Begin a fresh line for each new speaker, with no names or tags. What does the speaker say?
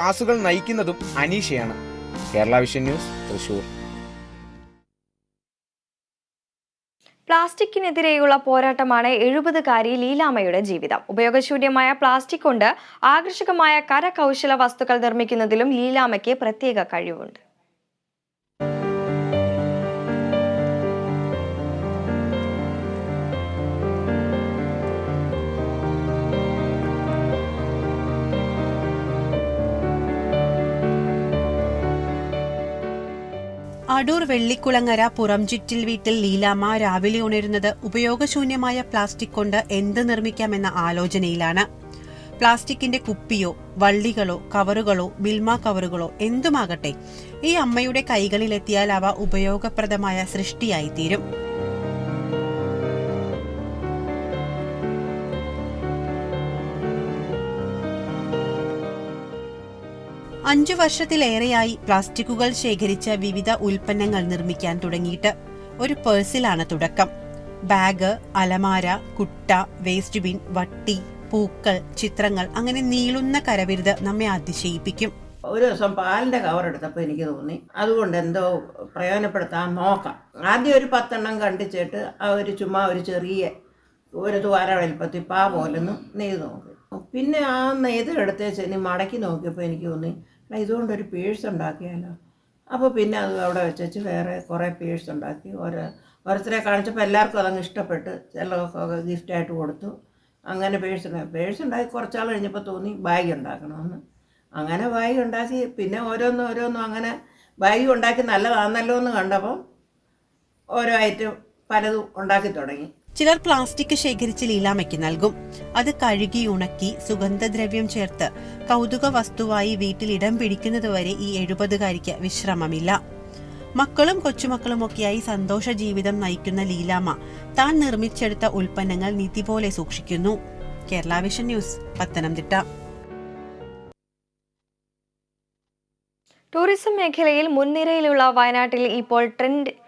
ക്ലാസുകൾ നയിക്കുന്നതും അനീഷയാണ്. Kerala Vision News Thrissur.
പ്ലാസ്റ്റിക്കിനെതിരെയുള്ള പോരാട്ടമാണ് എഴുപതുകാരി ലീലാമയുടെ ജീവിതം. ഉപയോഗശൂന്യമായ പ്ലാസ്റ്റിക് കൊണ്ട് ആകർഷകമായ കരകൗശല വസ്തുക്കൾ നിർമ്മിക്കുന്നതിലും ലീലാമയ്ക്ക് പ്രത്യേക കഴിവുണ്ട്.
അടൂർ വെള്ളിക്കുളങ്ങര പുറംചുറ്റിൽ വീട്ടിൽ ലീലാമ്മ രാവിലെ ഉണരുന്നത് ഉപയോഗശൂന്യമായ പ്ലാസ്റ്റിക് കൊണ്ട് എന്ത് നിർമ്മിക്കാമെന്ന ആലോചനയിലാണ്. പ്ലാസ്റ്റിക്കിന്റെ കുപ്പിയോ വള്ളികളോ കവറുകളോ മിൽമ കവറുകളോ എന്തുമാകട്ടെ ഈ അമ്മയുടെ കൈകളിലെത്തിയാൽ അവ ഉപയോഗപ്രദമായ സൃഷ്ടിയായി അഞ്ചു വർഷത്തിലേറെയായി പ്ലാസ്റ്റിക്കുകൾ ശേഖരിച്ച വിവിധ ഉൽപ്പന്നങ്ങൾ നിർമ്മിക്കാൻ തുടങ്ങിയിട്ട് ഒരു പേഴ്സിലാണ് തുടക്കം. ബാഗ് അലമാര കുട്ട വേസ്റ്റ് ബിൻ വട്ടി പൂക്കൾ ചിത്രങ്ങൾ അങ്ങനെ നീളുന്ന കരവിരുത് നമ്മെ അതിശയിപ്പിക്കും.
ഒരു ദിവസം പാലിന്റെ കവർ എടുത്തപ്പോൾ എനിക്ക് തോന്നി. അതുകൊണ്ട് എന്തോ പ്രയോജനപ്പെടുത്താൻ നോക്കാം. ആദ്യം ഒരു പത്തെണ്ണം കണ്ടിച്ചിട്ട് ആ ഒരു ചുമ്മാ ഒരു ചെറിയ ഒരു ദ്വാര വലിപ്പത്തിൽ പാ പോലൊന്നും നെയ്ത് നോക്കി. പിന്നെ ആ നെയ്ത് എടുത്തേച്ച് ഇനി മടക്കി നോക്കിയപ്പോൾ എനിക്ക് തോന്നി "എടാ, ഇതുകൊണ്ടൊരു പേഴ്സ് ഉണ്ടാക്കിയാലോ? അപ്പോൾ പിന്നെ അത് അവിടെ വെച്ച് വേറെ കുറേ പേഴ്സ് ഉണ്ടാക്കി. ഓരോ ഓരോരുത്തരെ കാണിച്ചപ്പോൾ എല്ലാവർക്കും അതങ്ങ് ഇഷ്ടപ്പെട്ട്. ചിലർക്കൊക്കെ ഗിഫ്റ്റായിട്ട് കൊടുത്തു. അങ്ങനെ പേഴ്സ് ഉണ്ടാക്കി പേഴ്സ് ഉണ്ടാക്കി കുറച്ചാൾ കഴിഞ്ഞപ്പോൾ തോന്നി ബാഗ് ഉണ്ടാക്കണമെന്ന് അങ്ങനെ ബാഗ് ഉണ്ടാക്കി. പിന്നെ ഓരോന്നും ഓരോന്നും അങ്ങനെ ബാഗ് ഉണ്ടാക്കി നല്ലതാണല്ലോ എന്ന് കണ്ടപ്പോൾ ഓരോ ഐറ്റം പലതും ഉണ്ടാക്കി തുടങ്ങി.
ചിലർ പ്ലാസ്റ്റിക് ശേഖരിച്ച് ലീലാമയ്ക്ക് നൽകും. അത് കഴുകി ഉണക്കി സുഗന്ധദ്രവ്യം ചേർത്ത് കൗതുക വസ്തുവായി വീട്ടിൽ ഇടം പിടിക്കുന്നതുവരെ ഈ എഴുപതുകാരിക്ക് വിശ്രമമില്ല. മക്കളും കൊച്ചുമക്കളുമൊക്കെയായി സന്തോഷ ജീവിതം നയിക്കുന്ന ലീലാമ താൻ നിർമ്മിച്ചെടുത്ത ഉൽപ്പന്നങ്ങൾ നിധി പോലെ സൂക്ഷിക്കുന്നു. Kerala Vision News Pathanamthitta.
Tourism മേഖലയിൽ മുൻനിരയിലുള്ള വയനാട്ടിൽ ഇപ്പോൾ ട്രെൻഡ്